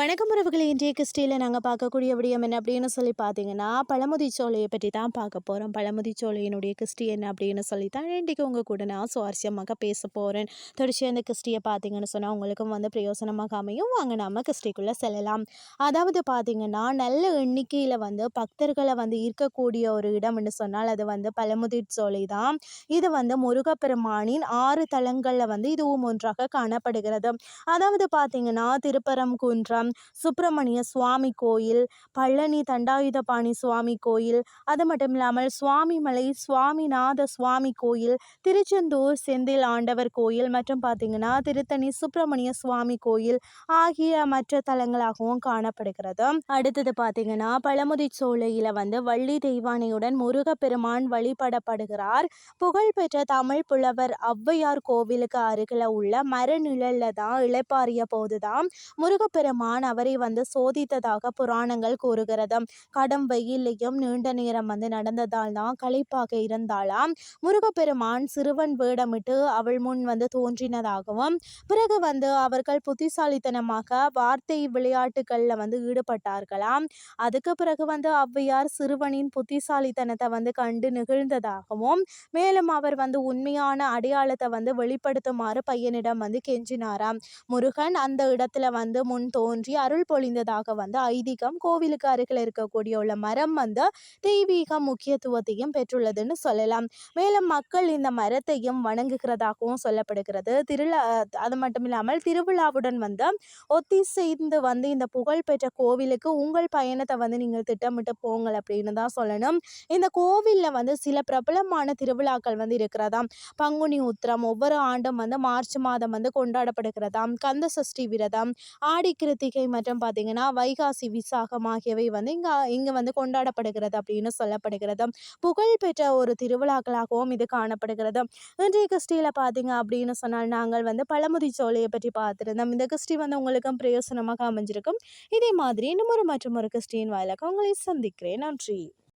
இன்றைய கிறிஸ்டியில் நாங்கள் பார்க்கக்கூடிய விடயம் என்ன அப்படின்னு சொல்லி பார்த்தீங்கன்னா பழமுதி சோலையை பற்றி தான் பார்க்க போகிறோம் பழமுதி சோலையினுடைய கிறிஸ்டி என்ன அப்படின்னு சொல்லி தான் இன்றைக்கு உங்கள் கூட நான் சுவாரஸ்யமாக பேச போகிறேன் தொடர்ச்சி அந்த கிறிஸ்டியை பார்த்தீங்கன்னு சொன்னால் உங்களுக்கும் வந்து பிரயோசனமாக அமையும். வாங்க நம்ம கிறிஸ்டிக்குள்ளே செல்லலாம். அதாவது பார்த்தீங்கன்னா நல்ல எண்ணிக்கையில் வந்து பக்தர்களை வந்து ஈர்க்கக்கூடிய ஒரு இடம்னு சொன்னால் அது வந்து பழமுதி சோலை தான். இது வந்து முருகப்பெருமானின் ஆறு தலங்களில் வந்து இதுவும் ஒன்றாக காணப்படுகிறது. அதாவது பார்த்தீங்கன்னா திருப்பரங்குன்றம் சுப்பிரமணிய சுவாமி கோயில் பழனி தண்டாயுதபாணி சுவாமி கோயில் அது மட்டும் இல்லாமல் சுவாமிமலை சுவாமிநாத சுவாமி கோயில் திருச்செந்தூர் செந்தில் ஆண்டவர் கோயில் மற்றும் பார்த்திங்கன்னா திருத்தணி சுப்பிரமணிய சுவாமி கோயில் ஆகிய மற்ற தலங்களாகவும் காணப்படுகிறது. அடுத்தது பார்த்திங்கன்னா பழமுதி சோலையில் வந்து வள்ளி தெய்வானையுடன் முருகப்பெருமான் வழிபடப்படுகிறார். புகழ்பெற்ற தமிழ் புலவர் ஔவையார் கோவிலுக்கு அருகில் உள்ள மரநிழலில் தான் இளைப்பாறிய போதுதான் முருகப்பெருமான் அவரை வந்து சோதித்ததாக புராணங்கள் கூறுகிறது கடும் வெயிலையும் நீண்ட நேரம் வந்து நடந்ததால் தான் களைப்பாக இருந்தாலாம் முருகப்பெருமான் சிறுவன் வேடமிட்டு அவள் முன் வந்து தோன்றினதாகவும் பிறகு வந்து அவர்கள் புத்திசாலித்தனமாக வார்த்தை விளையாட்டுகளில் வந்து ஈடுபட்டார்களாம். அதுக்கு பிறகு வந்து ஔவையார் சிறுவனின் புத்திசாலித்தனத்தை வந்து கண்டு நிகழ்ந்ததாகவும் மேலும் அவர் வந்து உண்மையான அடையாளத்தை வந்து வெளிப்படுத்துமாறு பையனிடம் வந்து கெஞ்சினாராம். முருகன் அந்த இடத்துல வந்து முன் தோன்றி அருள் பொழிந்ததாக வந்து ஐதீகம் கோவிலுக்கு அருகில் இருக்கக்கூடிய உள்ள மரம் வந்து தெய்வீக முக்கியத்துவத்தையும் பெற்றுள்ளதுன்னு சொல்லலாம். மேலும் மக்கள் இந்த மரத்தையும் வணங்குகிறதாகவும் சொல்லப்படுகிறது. திருவிழா அது மட்டும் இல்லாமல் திருவிழாவுடன் வந்து ஒத்திசைந்து வந்து இந்த புகழ்பெற்ற கோவிலுக்கு உங்கள் பயணத்தை வந்து நீங்கள் திட்டமிட்டு போங்கள் அப்படின்னு தான் சொல்லணும். இந்த கோவிலில் வந்து சில பிரபலமான திருவிழாக்கள் வந்து இருக்கிறதாம். பங்குனி உத்திரம் ஒவ்வொரு ஆண்டும் வந்து மார்ச் மாதம் வந்து கொண்டாடப்படுகிறதாம். கந்த சஷ்டி விரதம் ஆடி கிருத்திகை மற்றும் பார்த்திங்கன்னா வைகாசி விசாகம் ஆகியவை வந்து இங்கே இங்கே வந்து கொண்டாடப்படுகிறது அப்படின்னு சொல்லப்படுகிறது. புகழ்பெற்ற ஒரு திருவிழாக்களாகவும் இது காணப்படுகிறது. இன்றைய கிறிஸ்டியில் பார்த்தீங்க அப்படின்னு சொன்னால் நாங்கள் வந்து பழமுதி சோலையை பற்றி பார்த்துருந்தோம். இந்த கிறிஸ்டி வந்து உங்களுக்கும் பிரயோசனமாக அமைஞ்சிருக்கும். இதே மாதிரி இன்னும் ஒரு மற்றும் ஒரு கிறிஸ்டியின் வாயிலாக உங்களை சந்திக்கிறேன். நன்றி.